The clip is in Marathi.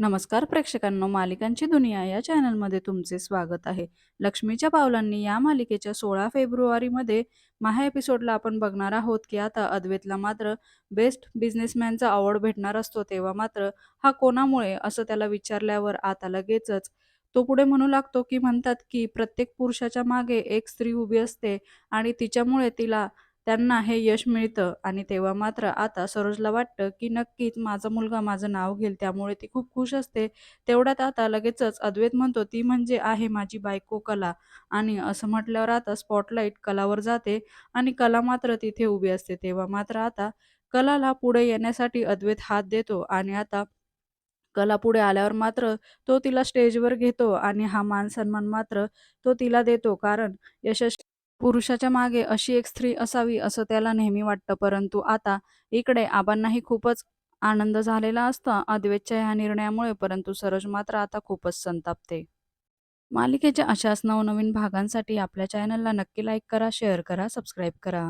नमस्कार प्रेक्षकांनो मालिकांची दुनिया या चॅनलमध्ये तुमचे स्वागत आहे. लक्ष्मीच्या पावलांनी या मालिकेच्या सोळा फेब्रुवारीमध्ये महा एपिसोडला आपण बघणार आहोत की आता अद्वैतला मात्र बेस्ट बिझनेसमॅनचा अवॉर्ड भेटणार असतो तेव्हा मात्र हा कोणामुळे असं त्याला विचारल्यावर आता लगेचच तो पुढे म्हणू लागतो की म्हणतात की प्रत्येक पुरुषाच्या मागे एक स्त्री उभी असते आणि तिच्यामुळे तिला त्यांना हे यश मिळतं आणि तेव्हा मात्र आता सरोजला वाटतं की नक्कीच माझा मुलगा माझं नाव घेईल त्यामुळे ती खूप खुश असते. तेवढ्यात आता लगेचच अद्वैत म्हणतो ती म्हणजे आहे माझी बायको कला. आणि असं म्हटल्यावर आता स्पॉटलाईट कलावर जाते आणि कला मात्र तिथे उभी असते. तेव्हा मात्र आता कलाला पुढे येण्यासाठी अद्वैत हात देतो आणि आता कला पुढे आल्यावर मात्र तो तिला स्टेजवर घेतो आणि हा मान सन्मान मात्र तो तिला देतो. कारण यशस्वी पुरुषाच्या मागे अशी एक स्त्री असावी असं त्याला नेहमी वाटतं. परंतु आता इकडे आबांनाही खूपच आनंद झालेला असतो. अद्वैतच्या ह्या निर्णयामुळे परंतु सरोज मात्र आता खूपच संतापते. मालिकेच्या अशाच नवनवीन भागांसाठी आपल्या चॅनलला नक्की लाईक करा शेअर करा सबस्क्राईब करा.